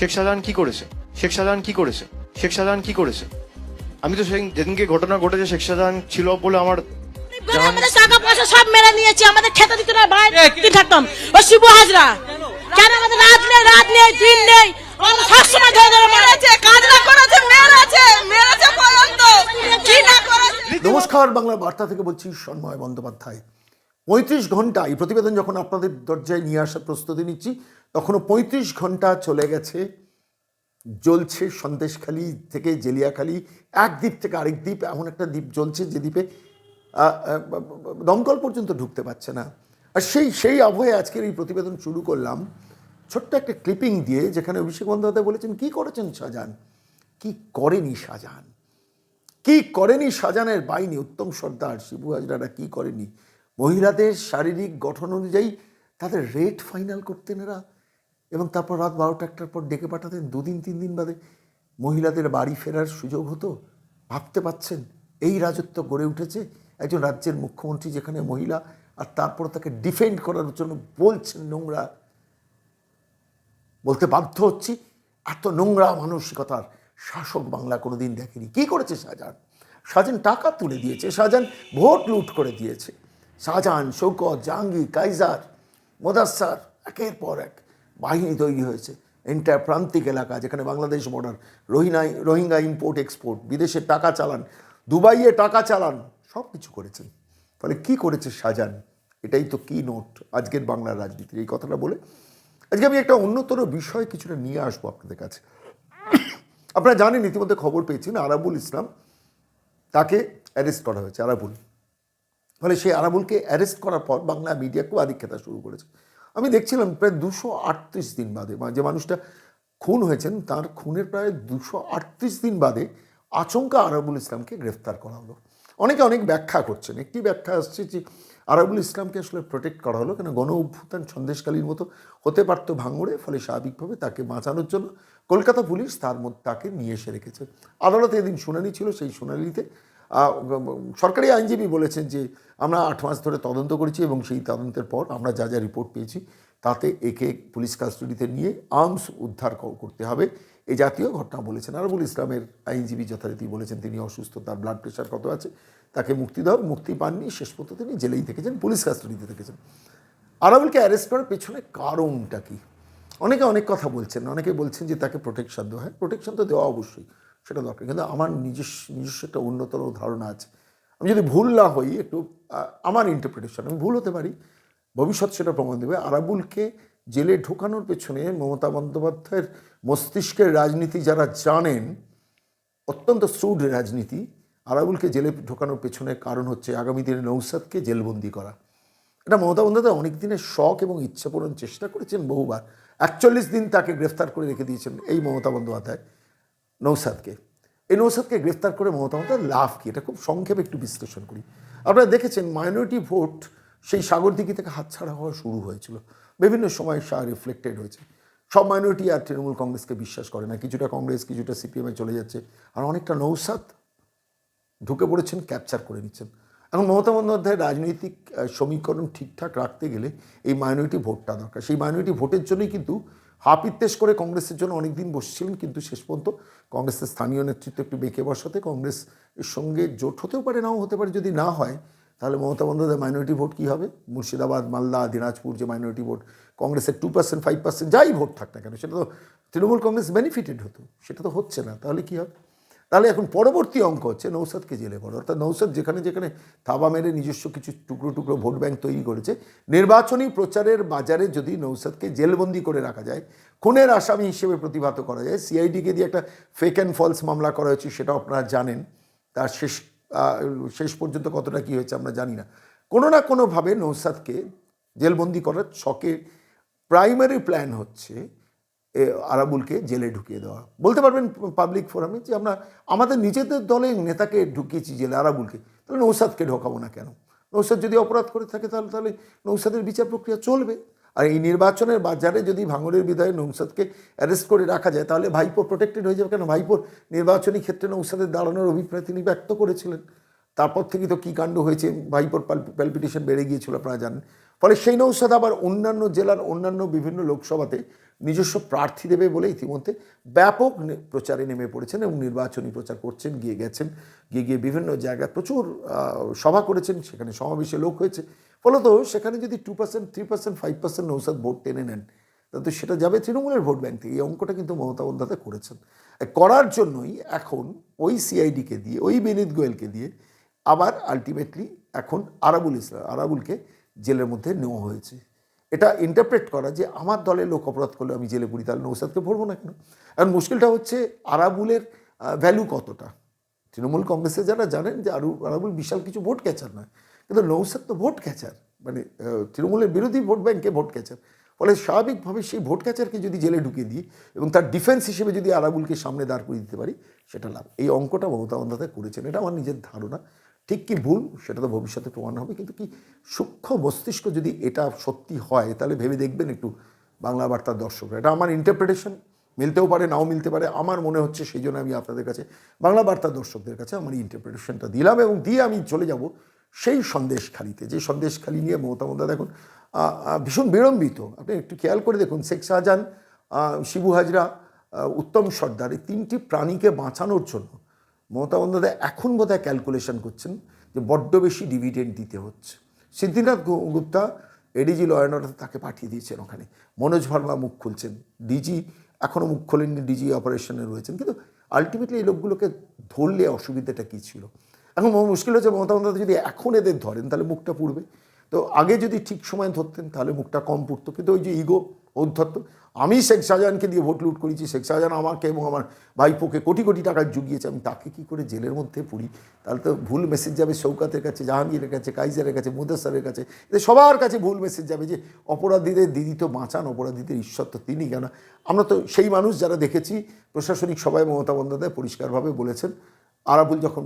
শেখ শাহজাহান কি করেছে? শেখ শাহজাহান কি করেছে? শেখ শাহজাহান কি করেছে? আমি তো সেদিন যেদিনকে ঘটনা ঘটেছে শেখ শাহজাহান ছিল বলে আমার আমাদের টাকা পয়সা সব মেরে নিয়েছে আমাদের খেতে দিত না থাকতাম ও শিবু হাজরা। কেন আমাদের রাত নেই রাত নেই দিন নেই? আমাদের সবসময় ধরে ধরে মেরেছে কাজ না করেছে মেরেছে মেরেছে পর্যন্ত কি না করেছে? নমস্কার বাংলা বার্তা থেকে বলছি সন্ময় বন্দ্যোপাধ্যায়। পঁয়ত্রিশ ঘণ্টা, এই প্রতিবেদন যখন আপনাদের দরজায় নিয়ে আসার প্রস্তুতি নিচ্ছি, তখনও পঁয়ত্রিশ ঘণ্টা চলে গেছে। জ্বলছে সন্দেশখালি থেকে জেলিয়াখালি, এক দ্বীপ থেকে আরেক দ্বীপ, এমন একটা দ্বীপ জ্বলছে যে দ্বীপে দমকল পর্যন্ত ঢুকতে পারছে না। আর সেই সেই আবহে আজকের এই প্রতিবেদন শুরু করলাম। ছোট্ট একটা ক্লিপিং দিয়ে যেখানে অভিষেক বন্দ্যোপাধ্যায় বলেছেন, কি করেছেন শাহজাহান? কি করেনি শাহজাহান? কি করেনি শাহজাহানের বাইনি উত্তম সর্দার, শিবু হাজরারা কি করেনি? মহিলাদের শারীরিক গঠন অনুযায়ী তাদের রেট ফাইনাল করতেন এরা। এবং তারপর রাত বারোটা একটার পর ডেকে পাঠাতেন, দুদিন, তিন দিন বাদে মহিলাদের বাড়ি ফেরার সুযোগ হতো। ভাবতে পাচ্ছেন, এই রাজত্ব গড়ে উঠেছে একজন রাজ্যের মুখ্যমন্ত্রী যেখানে মহিলা আর তারপর তাকে ডিফেন্ড করার জন্য বলছেন নোংরা। বলতে বাধ্য হচ্ছি এত নোংরা মানসিকতার শাসক বাংলা কোনোদিন দেখেনি। কি করেছে শাহজাহান? শাহজাহান টাকা তুলে দিয়েছে, শাহজাহান ভোট লুট করে দিয়েছে। শাহজাহান, শৌকত, জাহাঙ্গীর, কাইজার মোদাসার একের পর এক বাহিনী তৈরি হয়েছে। এন্টার প্রান্তিক এলাকা, যেখানে Bangladesh border Rohingya Rohingya import export বিদেশে টাকা চালান, দুবাইয়ে টাকা চালান সব কিছু করেছেন। ফলে কি করেছে শাহজাহান? এটাই তো কি নোট আজকের বাংলার রাজনীতির। এই কথাটা বলে আজকে আমি একটা অন্যতর বিষয় কিছুটা নিয়ে আসব আপনাদের কাছে। আপনারা জানেন, ইতিমধ্যে খবর পেয়েছেন, আরাবুল ইসলাম তাকে অ্যারেস্ট করা হয়েছে, আরাবুল। ফলে সেই আরাবুলকে অ্যারেস্ট করার পর বাংলা মিডিয়া খুব আধিক্যতা শুরু করেছে। আমি দেখছিলাম প্রায় দুশো আটত্রিশ দিন বাদে মানে যে মানুষটা খুন হয়েছেন, তার খুনের প্রায় দুশো আটত্রিশ দিন বাদে আচমকা আরাবুল ইসলামকে গ্রেফতার করা হলো। অনেকে অনেক ব্যাখ্যা করছেন। একটি ব্যাখ্যা আসছে যে আরাবুল ইসলামকে আসলে প্রোটেক্ট করা হলো কেন? গণ অভ্যুত্থান সন্দেশকালীর মতো হতে পারত ভাঙড়ে, ফলে স্বাভাবিকভাবে তাকে বাঁচানোর জন্য কলকাতা পুলিশ তার মধ্যে তাকে নিয়ে এসে রেখেছে। আদালতে এদিন শুনানি ছিল, সেই শুনানিতে সরকারি আইনজীবী বলেছেন যে আমরা আট মাস ধরে তদন্ত করেছি এবং সেই তদন্তের পর আমরা যা যা রিপোর্ট পেয়েছি, তাতে একে পুলিশ কাস্টডিতে নিয়ে আর্মস উদ্ধার করতে হবে। এই জাতীয় ঘটনা বলেছেন আরবুল ইসলামের আইনজীবী যথারীতি বলেছেন তিনি অসুস্থ, তার ব্লাড প্রেশার কত আছে, তাকে মুক্তি দেওয়া মুক্তি পাননি, শেষ পর্যন্ত তিনি জেলেই থেকেছেন, পুলিশ কাস্টডিতে থেকেছেন। আরাবুলকে অ্যারেস্ট করার পেছনে কারণটা কি? অনেকে অনেক কথা বলছেন, অনেকে বলছেন যে তাকে প্রোটেকশন দেওয়া হয়। প্রোটেকশন তো দেওয়া অবশ্যই। সেটা দরকার। কিন্তু আমার নিজস্ব নিজস্ব একটা উন্নতর ধারণা আছে। আমি যদি ভুল না হই, একটু আমার ইন্টারপ্রিটেশন আমি ভুল হতে পারি, ভবিষ্যৎ সেটা প্রমাণ দেবে। আরাবুলকে জেলে ঢোকানোর পেছনে মমতা বন্দ্যোপাধ্যায়ের মস্তিষ্কের রাজনীতি যারা জানেন, অত্যন্ত স্রুড রাজনীতি, আরাবুলকে জেলে ঢোকানোর পেছনে কারণ হচ্ছে আগামী দিনে নৌসাদকে জেলবন্দি করা। এটা মমতা বন্দ্যোপাধ্যায় অনেক দিনের শখ এবং ইচ্ছা পূরণ চেষ্টা করেছেন বহুবার। একচল্লিশ দিন তাকে গ্রেফতার করে রেখে দিয়েছেন এই মমতা বন্দ্যোপাধ্যায়। নৌসাদকে। এই নৌসাদকে গ্রেফতার করে মমতা বন্দ্যোপাধ্যায় লাভ কি? এটা খুব সংক্ষেপে একটু বিশ্লেষণ করি। আপনারা দেখেছেন মাইনরিটি ভোট সেই সাগর সাগরদিঘি থেকে হাতছাড়া হওয়া শুরু হয়েছিল। বিভিন্ন সময় সা রিফ্লেক্টেড হয়েছে। সব মাইনরিটি আর তৃণমূল কংগ্রেসকে বিশ্বাস করে না। কিছুটা কংগ্রেস, কিছুটা সিপিএমে চলে যাচ্ছে। আর অনেকটা নৌসাদ ঢুকে পড়েছেন ক্যাপচার করে নিচ্ছেন। এখন মমতা বন্দ্যোপাধ্যায়ের রাজনৈতিক সমীকরণ ঠিকঠাক রাখতে গেলে এই মাইনরিটি ভোটটা দরকার। সেই মাইনরিটি ভোটের জন্যই কিন্তু হাপিত্তেশ করে কংগ্রেসের জন্য অনেক দিন বসছিলেন, কিন্তু শেষ পর্যন্ত কংগ্রেসের স্থানীয় নেতৃত্ব একটু বেঁকে বসাতে কংগ্রেস এর সঙ্গে জোট হতেও পারে, নাও হতে পারে, যদি না হয়, তাহলে মমতা বন্দ্যোপাধ্যায় মাইনরিটি ভোট কী হবে? মুর্শিদাবাদ, মালদা, দিনাজপুর যে মাইনরিটি ভোট কংগ্রেসের টু পার্সেন্ট ফাইভ পার্সেন্ট যাই ভোট থাক না কেন, সেটা তো তৃণমূল কংগ্রেস বেনিফিটেড হতো, সেটা তো হচ্ছে না, তাহলে কী হবে? তাহলে এখন পরবর্তী অঙ্ক হচ্ছে নৌসাদকে জেলে পড়ো। অর্থাৎ নৌসাদ যেখানে যেখানে থাবা মেরে নিজস্ব কিছু টুকরো টুকরো ভোট ব্যাংক তৈরি করেছে, নির্বাচনী প্রচারের বাজারে যদি নৌসাদকে জেলবন্দি করে রাখা যায়, খুনের আসামি হিসেবে প্রতিভাত করা যায়, সিআইডিকে দিয়ে একটা ফেক অ্যান্ড ফলস মামলা করা হয়েছে সেটাও আপনারা জানেন। তার শেষ শেষ পর্যন্ত কতটা কী হয়েছে আমরা জানি না। কোনো না কোনোভাবে নৌসাদকে জেলবন্দি করার ছকে প্রাইমারি প্ল্যান হচ্ছে আরাবুলকে জেলে ঢুকিয়ে দেওয়া। বলতে পারবেন পাবলিক ফোরামে যে আমরা, আমাদের নিজেদের দলে নেতাকে ঢুকিয়েছি জেলে আরাবুলকে। তাহলে নৌসাদকে ঢোকাবো না কেন? নৌসাদ যদি অপরাধ করে থাকে তাহলে তাহলে নৌসাদের বিচার প্রক্রিয়া চলবে। আর এই নির্বাচনের বাজারে যদি ভাঙড়ের বিদায় নৌসাদকে অ্যারেস্ট করে রাখা যায়, তাহলে ভাইপো প্রোটেক্টেড হয়ে যাবে। কেন? ভাইপোর নির্বাচনী ক্ষেত্রে নৌসাদের দাঁড়ানোর অভিপ্রায় তিনি ব্যক্ত করেছিলেন। তারপর থেকে তো কী কাণ্ড হয়েছে, ভাইপোর প্যালপিটেশন বেড়ে গিয়েছিল, আপনারা জানেন। ফলে সেই নৌসাদ আবার অন্যান্য জেলার অন্যান্য বিভিন্ন লোকসভাতে নিজস্ব প্রার্থী দেবে বলে ইতিমধ্যে ব্যাপক প্রচারে নেমে পড়েছেন এবং নির্বাচনী প্রচার করছেন, গিয়ে গেছেন, গিয়ে গিয়ে বিভিন্ন জায়গায় প্রচুর সভা করেছেন, সেখানে সমাবেশে লোক হয়েছে। ফলত সেখানে যদি two percent three percent five percent Naushad vote টেনে নেন, তাহলে সেটা যাবে তৃণমূলের ভোট ব্যাংক থেকে। এই অঙ্কটা কিন্তু মমতা বন্দ্যোপাধ্যায় করেছেন। করার জন্যই এখন ওই সিআইডিকে দিয়ে, ওই বিনীত গোয়েলকে দিয়ে আবার আলটিমেটলি এখন আরাবুল ইসলাম, আরাবুলকে জেলের মধ্যে নেওয়া হয়েছে। এটা ইন্টারপ্রেট করা যে আমার দলের লোক অপরাধ করলে আমি জেলে পুরি তাহলে নৌসাদকে ভরবো না কেন? এখন মুশকিলটা হচ্ছে আরাবুলের ভ্যালু কতটা? তৃণমূল কংগ্রেসে যারা জানেন যে আরু, আরাবুল বিশাল কিছু ভোট ক্যাচার নয়, কিন্তু নৌসাদ তো ভোট ক্যাচার মানে তৃণমূলের বিরোধী ভোট ব্যাংকে ভোট ক্যাচার ফলে স্বাভাবিকভাবে সেই ভোট ক্যাচারকে যদি জেলে ঢুকিয়ে দিই এবং তার ডিফেন্স হিসেবে যদি আরাবুলকে সামনে দাঁড় করিয়ে দিতে পারি, সেটা লাভ। এই অঙ্কটা মমতা বন্দ্যোপাধ্যায় করেছেন, এটা আমার নিজের ধারণা। ঠিক কি ভুল? সেটা তো ভবিষ্যতে প্রমাণ হবে। কিন্তু কি সূক্ষ্ম মস্তিষ্ক যদি এটা সত্যি হয় তাহলে ভেবে দেখবেন একটু বাংলা বার্তার দর্শকরা। এটা আমার ইন্টারপ্রিটেশন মিলতেও পারে নাও মিলতে পারে। আমার মনে হচ্ছে সেই জন্য আমি আপনাদের কাছে বাংলা বার্তার দর্শকদের কাছে আমার ইন্টারপ্রিটেশনটা দিলাম এবং দিয়ে আমি চলে যাব সেই সন্দেশখালিতে। যে সন্দেশখালি নিয়ে মমতা আহ, আহ, ভীষণ বিড়ম্বিত। আপনি একটু খেয়াল করে দেখুন শেখ শাহজাহান শিবু হাজরা উত্তম সর্দার এই তিনটি প্রাণীকে বাঁচানোর জন্য মমতা বন্দ্যোপাধ্যায় এখন বোধহয় ক্যালকুলেশন করছেন যে বড্ড বেশি ডিভিডেন্ড দিতে হচ্ছে। Siddhinath Gupta ADG law and তাকে পাঠিয়ে দিয়েছেন ওখানে। মনোজ ভার্মা মুখ খুলছেন। ডিজি এখনও মুখ খোলেননি ডিজি অপারেশনে রয়েছেন। কিন্তু আলটিমেটলি এই লোকগুলোকে ধরলে অসুবিধাটা কী ছিল? এখন মুশকিল হচ্ছে মমতা বন্দ্যোপাধ্যায় যদি এখন এদের ধরেন, তাহলে মুখটা পুড়বে। তো আগে যদি ঠিক সময় ধরতেন, তাহলে মুখটা কম পুড়তো। কিন্তু ওই যে ইগো ঔদ্ধত্য আমি শেখ শাহজাহানকে দিয়ে ভোট লুট করেছি, শেখ শাহজাহান আমাকে এবং আমার ভাইপোকে কোটি কোটি টাকা জুগিয়েছে, আমি তাকে কি করে জেলের মধ্যে পুরি? তাহলে তো ভুল মেসেজ যাবে শৌকাতের কাছে, জাহাঙ্গীরের কাছে, কাইজারের কাছে মুদাসারের কাছে। এদের সবার কাছে ভুল মেসেজ যাবে যে অপরাধীদের দিদি তো বাঁচান, অপরাধীদের ঈশ্বর তো তিনি কেন আমরা তো সেই মানুষ যারা দেখেছি, প্রশাসনিক সভায় মমতা বন্দ্যোপাধ্যায় পরিষ্কারভাবে বলেছেন, আরাবুল যখন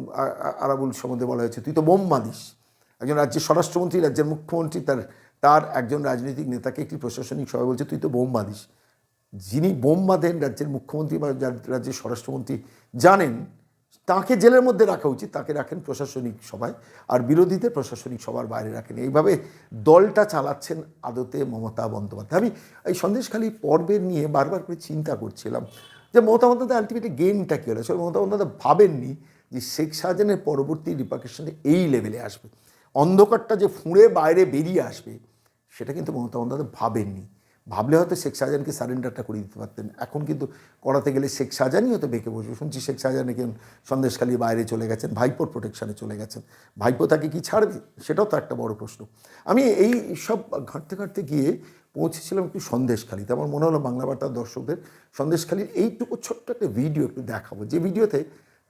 আরাবুল সম্বন্ধে বলা হয়েছে, তুই তো বোম মাদিস একজন রাজ্যের স্বরাষ্ট্রমন্ত্রী, রাজ্যের মুখ্যমন্ত্রী, তার তার একজন রাজনৈতিক নেতাকে একটি প্রশাসনিক সভায় বলছে, তুই তো বোম বাঁধিস যিনি বোম বাঁধেন রাজ্যের মুখ্যমন্ত্রী বা রাজ্যের স্বরাষ্ট্রমন্ত্রী জানেন, তাকে জেলের মধ্যে রাখা উচিত, তাকে রাখেন প্রশাসনিক সভায়, আর বিরোধীদের প্রশাসনিক সভার বাইরে রাখেন। এইভাবে দলটা চালাচ্ছেন আদতে মমতা বন্দ্যোপাধ্যায়। আমি এই সন্দেশখালী পর্বের নিয়ে বারবার করে চিন্তা করছিলাম যে মমতা বন্দ্যোপাধ্যায় আলটিমেটলি গেমটা কী হলো? আসলে মমতা বন্দ্যোপাধ্যায় ভাবেননি যে শেখ শাহজাহানের পরবর্তী রিপাকেশনে এই লেভেলে আসবে। অন্ধকারটা যে ফুঁড়ে বাইরে বেরিয়ে আসবে সেটা কিন্তু মমতা বন্দ্যোপাধ্যায় ভাবেননি। ভাবলে হয়তো শেখ শাহজাহানকে সারেন্ডারটা করে দিতে পারতেন। এখন কিন্তু করাতে গেলে শেখ শাহজাহানই হয়তো বেঁকে বসবে। শুনছি শেখ শাহজাহান নাকি সন্দেশখালী বাইরে চলে গেছেন, ভাইপোর প্রোটেকশনে চলে গেছেন। ভাইপো তাকে কি ছাড়বে? সেটাও তো একটা বড় প্রশ্ন। আমি এই সব ঘাঁটতে ঘাঁটতে গিয়ে পৌঁছেছিলাম একটু সন্দেশখালিতে। আমার মনে হলো বাংলা বার্তার দর্শকদের সন্দেশখালির এইটুকু ছোট্ট একটা ভিডিও একটু দেখাবো। যে ভিডিওতে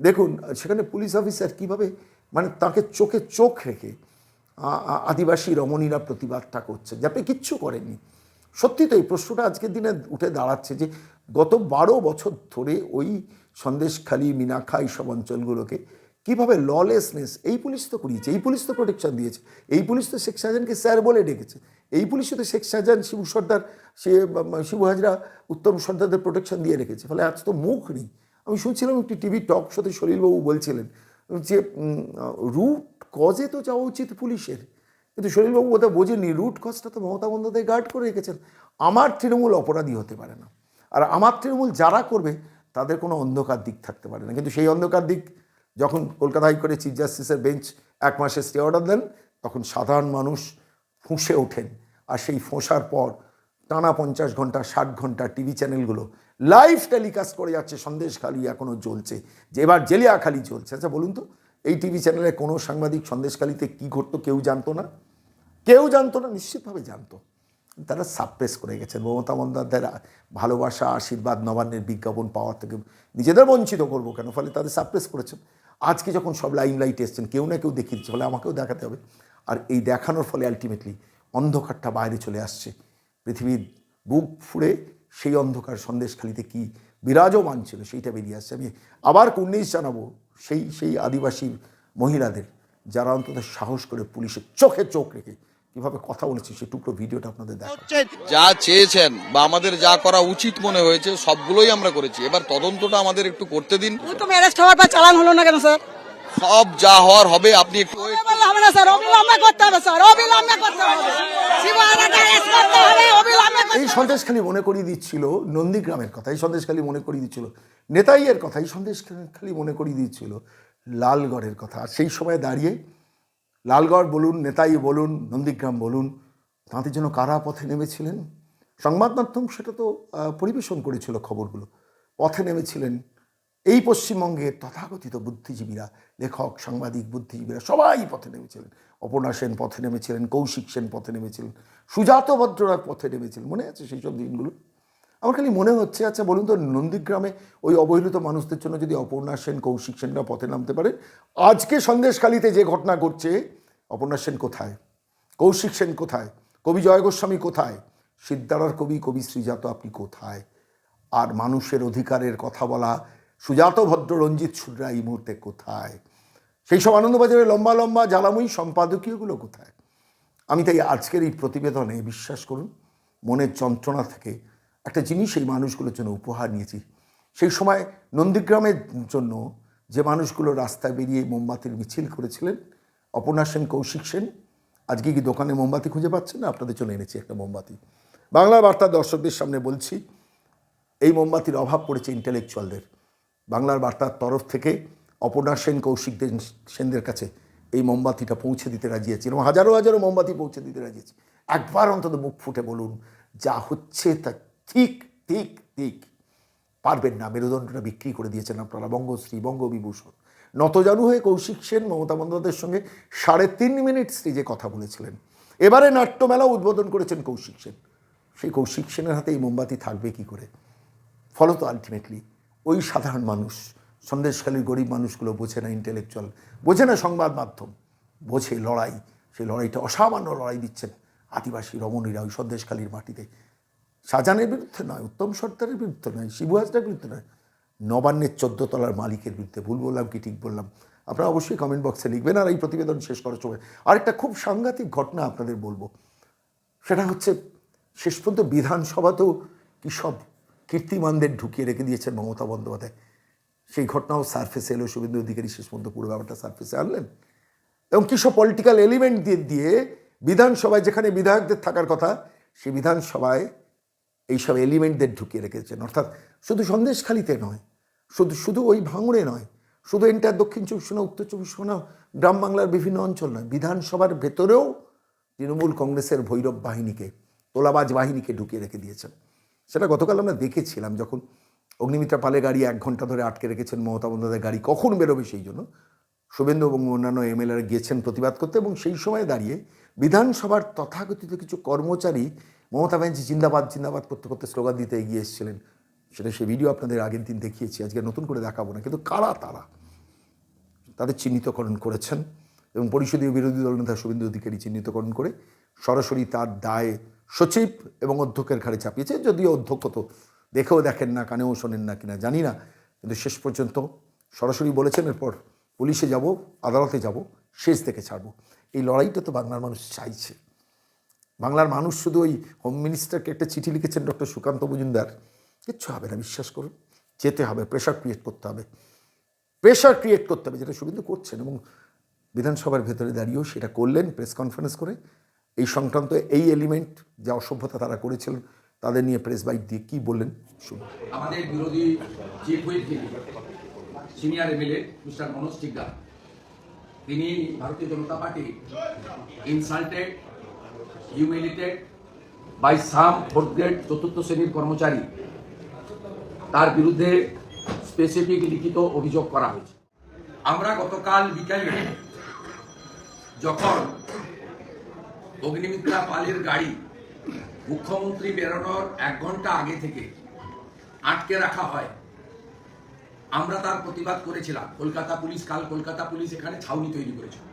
দেখুন, সেখানে পুলিশ অফিসার কীভাবে মানে তাকে চোখে চোখ রেখে আদিবাসী রমণীরা প্রতিবাদটা করছে যাতে কিচ্ছু করেননি। সত্যি তো এই প্রশ্নটা আজকের দিনে উঠে দাঁড়াচ্ছে যে গত বারো বছর ধরে ওই সন্দেশখালী মিনাখা এইসব অঞ্চলগুলোকে কীভাবে ললেসনেস এই পুলিশ তো করিয়েছে, এই পুলিশ তো প্রোটেকশন দিয়েছে, এই পুলিশ তো শেখ শাহজাহানকে স্যার বলে ডেকেছে, এই পুলিশও তো শেখ শাহজাহান, শিবু সর্দার, সে শিবু হাজরা, উত্তম সর্দারদের প্রোটেকশন দিয়ে রেখেছে। ফলে আজ তো মুখ নেই। আমি শুনছিলাম একটি টিভি টক শোতে সলিলবাবু বলছিলেন যে রুট কজে তো যাওয়া উচিত পুলিশের। কিন্তু সলিলবাবু ওটা বোঝেনি রুট কজটা তো মমতা বন্দ্যোপাধ্যায় গার্ড করে রেখেছেন। আমার তৃণমূল অপরাধী হতে পারে না। আর আমার তৃণমূল যারা করবে, তাদের কোনো অন্ধকার দিক থাকতে পারে না। কিন্তু সেই অন্ধকার দিক যখন কলকাতা হাইকোর্টে চিফ জাস্টিসের বেঞ্চ এক মাসের স্টে অর্ডার দেন, তখন সাধারণ মানুষ ফুঁসে ওঠেন। আর সেই ফোঁসার পর টানা পঞ্চাশ ঘণ্টা, ষাট ঘণ্টা টিভি চ্যানেলগুলো লাইভ টেলিকাস্ট করে যাচ্ছে। সন্দেশখালি এখনও জ্বলছে। যে এবার জেলিয়াখালি চলছে আচ্ছা বলুন তো এই টিভি চ্যানেলে কোনো সাংবাদিক সন্দেশখালিতে কী ঘটতো কেউ জানতো না? কেউ জানতো না, নিশ্চিতভাবে জানতো। তারা সাপ্রেস করে গেছেন। মমতা বন্দ্যোপাধ্যায়ের ভালোবাসা, আশীর্বাদ, নবান্নের বিজ্ঞাপন পাওয়ার থেকে নিজেদের বঞ্চিত করব কেন? ফলে তাদের সাপ্রেস করেছেন। আজকে যখন সব লাইন লাইট এসছেন, কেউ না কেউ দেখিয়ে দিচ্ছে, ফলে আমাকেও দেখাতে হবে। আর এই দেখানোর ফলে আলটিমেটলি অন্ধকারটা বাইরে চলে আসছে। পৃথিবীর বুক ফুড়ে সেই অন্ধকার সন্দেশখালিতে কি বিরাজমান ছিল, সেইটা বেরিয়ে আসছে। আমি আবার কুর্নিশ জানাব। সেই সেই আদিবাসী মহিলাদের যারা অন্তত সাহস করে পুলিশের চোখে চোখ রেখে কীভাবে কথা বলেছে সেই টুকরো ভিডিওটা আপনাদের দেখা যা চেয়েছেন বা আমাদের যা করা উচিত মনে হয়েছে সবগুলোই আমরা করেছি। এবার তদন্তটা আমাদের একটু করতে দিন। ওই তো ম্যারেজ খাওয়ার পর চালান হলো না কেন স্যার সব যা হওয়ার হবে আপনি একটু হবে না স্যার অবিলম্বে করতে হবে স্যার অবিলম্বে করতে হবে। শিবহাজারকে arrest করতে হবে অবিলম্বে এই সন্দেশখালী মনে করিয়ে দিচ্ছিল নন্দীগ্রামের কথা এই সন্দেশখালী মনে করিয়ে দিচ্ছিল নেতাইয়ের কথা, এই সন্দেশ খালি মনে করিয়ে দিচ্ছিল লালগড়ের কথা। আর সেই সময় দাঁড়িয়ে লালগড় বলুন, নেতাই বলুন, নন্দীগ্রাম বলুন, তাঁদের জন্য কারা পথে নেমেছিলেন? সংবাদ মাধ্যম সেটা তো পরিবেশন করেছিল খবরগুলো। পথে নেমেছিলেন এই পশ্চিমবঙ্গের তথাকথিত বুদ্ধিজীবীরা, লেখক, সাংবাদিক, বুদ্ধিজীবীরা, সবাই পথে নেমেছিলেন। অপর্ণা সেন পথে নেমেছিলেন, কৌশিক সেন পথে নেমেছিলেন, সুজাত ভদ্ররা পথে নেমেছিলেন, মনে আছে সেই সব দিনগুলো? আমার খালি মনে হচ্ছে আচ্ছা বলুন তো, নন্দীগ্রামে ওই অবহেলিত মানুষদের জন্য যদি অপর্ণা সেন, কৌশিক সেনরা পথে নামতে পারে? আজকে সন্দেশখালিতে যে ঘটনা ঘটছে, অপর্ণা সেন কোথায়? কৌশিক সেন কোথায়? কবি জয় গোস্বামী কোথায়? সিদ্ধারার কবি কবি শ্রীজাত, আপনি কোথায়? আর মানুষের অধিকারের কথা বলা, সুজাত ভদ্র রঞ্জিত সুররা এই মুহূর্তে কোথায়? সেই সব আনন্দবাজারের লম্বা লম্বা জ্বালাময়ী সম্পাদকীয়গুলো কোথায়? আমি তাই আজকের এই প্রতিবেদনে বিশ্বাস করুন, মনের যন্ত্রণা থেকে একটা জিনিস এই মানুষগুলোর জন্য উপহার নিয়েছি। সেই সময় নন্দীগ্রামের জন্য যে মানুষগুলো রাস্তায় বেরিয়ে মোমবাতির মিছিল করেছিলেন, অপর্ণা সেন, কৌশিক সেন, আজকে কি দোকানে মোমবাতি খুঁজে পাচ্ছেন না? আপনাদের জন্য এনেছি একটা মোমবাতি। বাংলা বার্তা দর্শকদের সামনে বলছি, এই মোমবাতির অভাব পড়েছে ইন্টেলেকচুয়ালদের বাংলার বার্তার তরফ থেকে অপর্ণা সেন কৌশিকদের সেনদের কাছে এই মোমবাতিটা পৌঁছে দিতে রাজি আছি এবং হাজারো হাজারো মোমবাতি পৌঁছে দিতে রাজি আছি। একবার অন্তত মুখ ফুটে বলুন, যা হচ্ছে তা ঠিক ঠিক ঠিক। পারবেন না, মেরুদণ্ডটা বিক্রি করে দিয়েছেন আপনারা। বঙ্গশ্রী, বঙ্গবিভূষণ। নতজানু হয়ে কৌশিক সেন, মমতা বন্দ্যোপাধ্যায়ের সঙ্গে সাড়ে তিন মিনিট স্টেজে কথা বলেছিলেন। এবারে নাট্যমেলা উদ্বোধন করেছেন কৌশিক সেন। সেই কৌশিক সেনের হাতে এই মোমবাতি থাকবে কি করে? ফলত আলটিমেটলি ওই সাধারণ মানুষ সন্দেশখালীর গরিব মানুষগুলো বোঝে না ইন্টেলেকচুয়াল বোঝে না সংবাদ মাধ্যম, বোঝে লড়াই। সেই লড়াইটা অসামান্য লড়াই দিচ্ছেন আদিবাসী রমণীরা ওই সন্দেশখালীর মাটিতে। শাহজাহানের বিরুদ্ধে নয়, উত্তম সর্দারের বিরুদ্ধে নয়, শিবু হাজরার বিরুদ্ধে নয়, নবান্নের তলার মালিকের বিরুদ্ধে। ভুল বললাম কি ঠিক বললাম? আপনারা অবশ্যই কমেন্ট বক্সে লিখবেন আর এই প্রতিবেদন শেষ করার সময় আরেকটা খুব সাংঘাতিক ঘটনা আপনাদের বলব। সেটা হচ্ছে শেষ পর্যন্ত বিধানসভাতেও কী সব কীর্তিমানদের ঢুকিয়ে রেখে দিয়েছেন মমতা বন্দ্যোপাধ্যায়? সেই ঘটনাও সার্ফেসে এলো, শুভেন্দু অধিকারী শেষ পর্যন্ত পুরো ব্যাপারটা সার্ফেসে আনলেন। এবং কী সব পলিটিক্যাল এলিমেন্ট দিয়ে দিয়ে বিধানসভায় যেখানে বিধায়কদের থাকার কথা সেই বিধানসভায় এইসব এলিমেন্টদের ঢুকিয়ে রেখেছেন। অর্থাৎ শুধু সন্দেশখালিতে নয়, শুধু শুধু ওই ভাঙড়ে নয়, শুধু এন্টার দক্ষিণ চব্বিশ পরগনা, উত্তর চব্বিশ পরগনা, গ্রাম বাংলার বিভিন্ন অঞ্চল নয়, বিধানসভার ভেতরেও তৃণমূল কংগ্রেসের ভৈরব বাহিনীকে, তোলাবাজ বাহিনীকে ঢুকিয়ে রেখে দিয়েছেন। সেটা গতকাল আমরা দেখেছিলাম যখন অগ্নিমিত্রা পালে গাড়ি এক ঘণ্টা ধরে আটকে রেখেছেন, মমতা বন্দ্যোপাধ্যায়ের গাড়ি কখন বেরোবে সেই জন্য। শুভেন্দু এবং অন্যান্য এমএলএরা গিয়েছেন প্রতিবাদ করতে এবং সেই সময় দাঁড়িয়ে বিধানসভার তথাকথিত কিছু কর্মচারী মমতা ব্যানার্জি জিন্দাবাদ জিন্দাবাদ করতে করতে স্লোগান দিতে এগিয়ে এসেছিলেন। সেটা সে ভিডিও আপনাদের আগের দিন দেখিয়েছি, আজকে নতুন করে দেখাবো না। কিন্তু কারা তারা? তাদের চিহ্নিতকরণ করেছেন এবং পরিষদীয় বিরোধী দলনেতা শুভেন্দু অধিকারী চিহ্নিতকরণ করে সরাসরি তার দায়ে সচিব এবং অধ্যক্ষের ঘাড়ে চাপিয়েছে। যদিও অধ্যক্ষ তো দেখেও দেখেন না, কানেও শোনেন না কিনা, জানি না। কিন্তু শেষ পর্যন্ত সরাসরি বলেছেন, এরপর পুলিশে যাব, আদালতে যাব, শেষ থেকে ছাড়বো। এই লড়াইটা তো বাংলার মানুষ চাইছে। বাংলার মানুষ শুধু ওই হোম মিনিস্টারকে একটা চিঠি লিখেছেন ডক্টর সুকান্ত মজুমদার। কিচ্ছু হবে না, বিশ্বাস করুন। যেতে হবে প্রেশার ক্রিয়েট করতে হবে। প্রেশার ক্রিয়েট করতে হবে, যেটা শুভেন্দু করছেন এবং বিধানসভার ভেতরে দাঁড়িয়েও সেটা করলেন প্রেস কনফারেন্স করে। এই সংক্রান্ত এই এলিমেন্ট যা অসভ্যতা তারা করেছিলেন তাদের নিয়ে প্রেস বাইট দিয়ে কী বললেন শুনুন। আমাদের বিরোধী chief whip senior MLA mister Manoj Tikadar. তিনি Bharatiya Janata Party insulted humiliated by some fourth grade চতুর্থ শ্রেণির কর্মচারী। তার বিরুদ্ধে স্পেসিফিক লিখিত অভিযোগ করা হয়েছে। আমরা গতকাল বিকালে যখন অগ্নিমিত্রা পালের গাড়ি মুখ্যমন্ত্রী বেরোনোর এক ঘণ্টা আগে থেকে আটকে রাখা হয়, আমরা তার প্রতিবাদ করেছিলাম। কলকাতা পুলিশ কাল কলকাতা পুলিশ এখানে ছাউনি তৈরি করেছিল।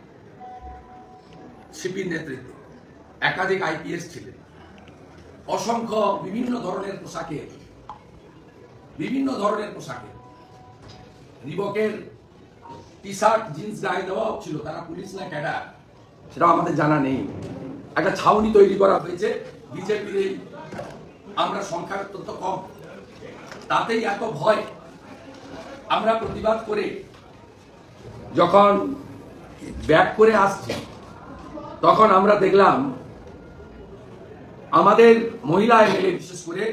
সিপির নেতৃত্বে। একাধিক আইপিএস ছিলেন। অসংখ্য বিভিন্ন ধরনের পোশাকে, বিভিন্ন ধরনের পোশাকে। রিবকের টি শার্ট জিন্স গায়ে দেওয়াও ছিল, তারা পুলিশ না ক্যাডার সেটা আমাদের জানা নেই। একটা ছাউনি তৈরি করা হয়েছে, বিজেপির এই আমরা সংখ্যা অত্যন্ত কম। তাতেই এত ভয়। আমরা প্রতিবাদ করে যখন ব্যাক করে আসছি, তখন আমরা দেখলাম আমাদের মহিলা এমএলএ বিশেষ করে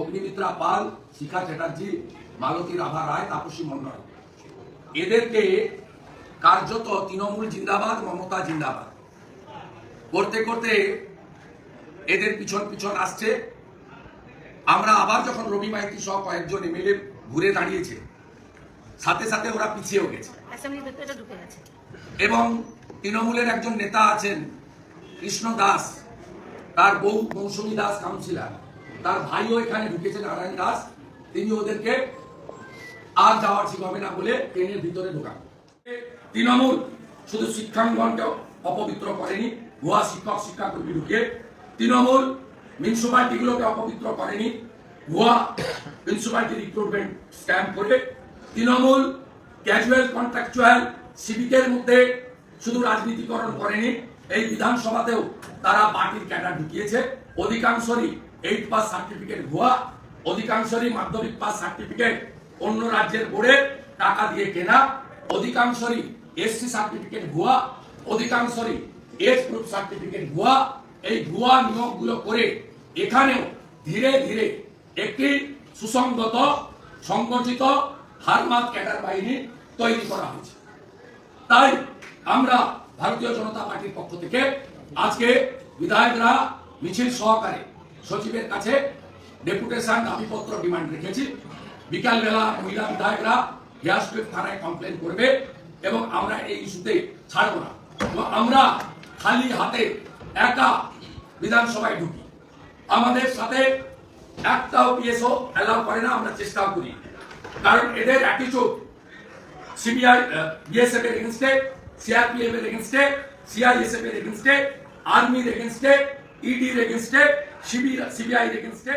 অগ্নিমিত্রা পাল শিখা চ্যাটার্জি মালতী রাভা রায় তাপসী মন্ডল এদেরকে কার্যত তৃণমূল জিন্দাবাদ মমতা জিন্দাবাদ। করতে করতে এদের পিছন পিছন আসছে। আমরা আবার যখন রবি মাইতি সহ কয়েকজন এমএলএ ঘুরে দাঁড়িয়েছে সাথে সাথে ওরা পিছিয়েও গেছে। এবং তৃণমূলের একজন নেতা আছেন কৃষ্ণ দাস। তার বউ মৌসুমী দাস কাউন্সিলার। তার ভাইও এখানে ঢুকেছে নারায়ণ দাস। তিনি ওদেরকে আর যাওয়ার ঠিক হবে না বলে ট্রেনের ভিতরে ঢোকান। তৃণমূল শুধু শিক্ষাঙ্গনকে অপবিত্র করেনি, ভুয়া শিক্ষক শিক্ষাকর্মী ঢুকে। তৃণমূল মিউনিসিপালিটিগুলোকে অপবিত্র করেনি, ভুয়া মিউনিসিপালিটি রিক্রুটমেন্ট স্ক্যাম করে। তৃণমূল ক্যাজুয়াল কন্ট্রাকচুয়াল সিভিকের মধ্যে শুধু রাজনীতিকরণ করেনি, এই বিধানসভাতেও তারা পার্টির ক্যাডার ঢুকিয়েছে। অধিকাংশরই এইট পাস সার্টিফিকেট ভুয়া, অধিকাংশরই মাধ্যমিক পাস সার্টিফিকেট অন্য রাজ্যের বোর্ডে টাকা দিয়ে কেনা, অধিকাংশরই এসসি সার্টিফিকেট ভুয়া, অধিকাংশরই এস গ্রুপ সার্টিফিকেট ভুয়া। এই ভুয়া নিয়োগগুলো করে এখানেও ধীরে ধীরে একটি সুসংগত, সংগঠিত হারমাত ক্যাডার বাহিনী তৈরি করা হয়েছে। তাই আমরা ভারতীয় জনতা পার্টির পক্ষ থেকে আজকে বিধায়করা মিছিল সহকারে সচিবের কাছে ডেপুটেশন দাবিপত্র ডিমান্ড রেখেছি। বিকালবেলা মহিলা বিধায়করা গ্যাসপেট থানায় কমপ্লেন করবে এবং আমরা এই ইস্যুতে ছাড়বো না। এবং আমরা খালি হাতে একা বিধানসভায় ঢুকি। আমাদের সাথে একটাও পিএসও অ্যালাউ করে না, আমরা চেষ্টাও করি। কারণ এদের একই অ্যাটিচিউড সিবিআই বিএসএফ এর এগেনস্টে সিআরপিএফ এর এগেনস্টে সিআইএসএফ এর এগেনস্টে আর্মির এগেনস্টে ইডির এগেনস্টে সিবিআই এগেনস্টে